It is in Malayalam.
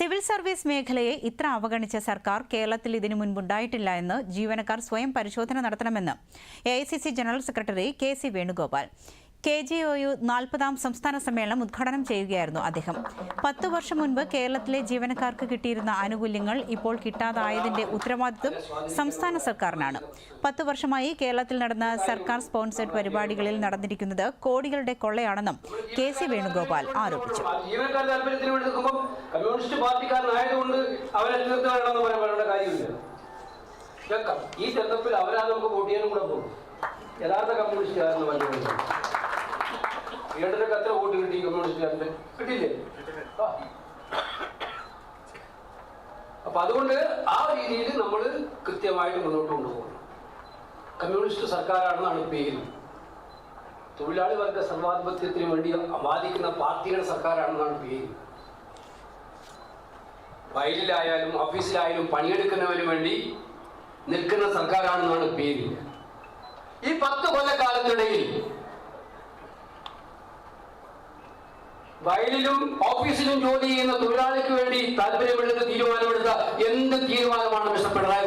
സിവിൽ സർവീസ് മേഖലയെ ഇത്ര അവഗണിച്ച സർക്കാർ കേരളത്തിൽ ഇതിനു മുൻപുണ്ടായിട്ടില്ല എന്ന് ജീവനക്കാർ സ്വയം പരിശോധന നടത്തണമെന്ന് A general secretary K C Venugopal. K J O U നാൽപ്പതാം സംസ്ഥാന സമ്മേളനം ഉദ്ഘാടനം ചെയ്യുകയായിരുന്നു അദ്ദേഹം. പത്ത് വർഷം മുൻപ് കേരളത്തിലെ ജീവനക്കാർക്ക് കിട്ടിയിരുന്ന ആനുകൂല്യങ്ങൾ ഇപ്പോൾ കിട്ടാതായതിന്റെ ഉത്തരവാദിത്വം സംസ്ഥാന സർക്കാരിനാണ്. പത്ത് വർഷമായി കേരളത്തിൽ നടന്ന സർക്കാർ സ്പോൺസേഡ് പരിപാടികളിൽ നടന്നിരിക്കുന്നത് കോടികളുടെ കൊള്ളയാണെന്നും കെ സി വേണുഗോപാൽ ആരോപിച്ചു. കമ്മ്യൂണിസ്റ്റ് പാർട്ടിക്കാരനായതുകൊണ്ട് അവരെ കാര്യമില്ല. ഈ നമുക്ക് വോട്ട് യഥാർത്ഥ കമ്മ്യൂണിസ്റ്റ് പറഞ്ഞു ഏഴരക്ക് എത്ര വോട്ട് കിട്ടി? കമ്മ്യൂണിസ്റ്റുകാരുടെ കിട്ടിയില്ലേ? ആ. അപ്പൊ അതുകൊണ്ട് ആ രീതിയിൽ നമ്മൾ കൃത്യമായിട്ട് മുന്നോട്ട് കൊണ്ടുപോകണം. കമ്മ്യൂണിസ്റ്റ് സർക്കാരാണെന്നാണ് പേര് തൊഴിലാളി വർഗ സർവാധിപത്യത്തിന് വേണ്ടി വാദിക്കുന്ന പാർട്ടിയുടെ സർക്കാരാണെന്നാണ് പേര് വയലിലായാലും ഓഫീസിലായാലും പണിയെടുക്കുന്നവന് വേണ്ടി നിൽക്കുന്ന സർക്കാരാണെന്നാണ് പേര് ഈ പത്ത് കൊല്ലക്കാലത്തിനിടയിൽ വയലിലും ഓഫീസിലും ജോലി ചെയ്യുന്ന തൊഴിലാളിക്ക് വേണ്ടി താല്പര്യമെടുത്ത് തീരുമാനമെടുത്ത എന്ത് തീരുമാനമാണ് മിസ്റ്റർ പിണറായി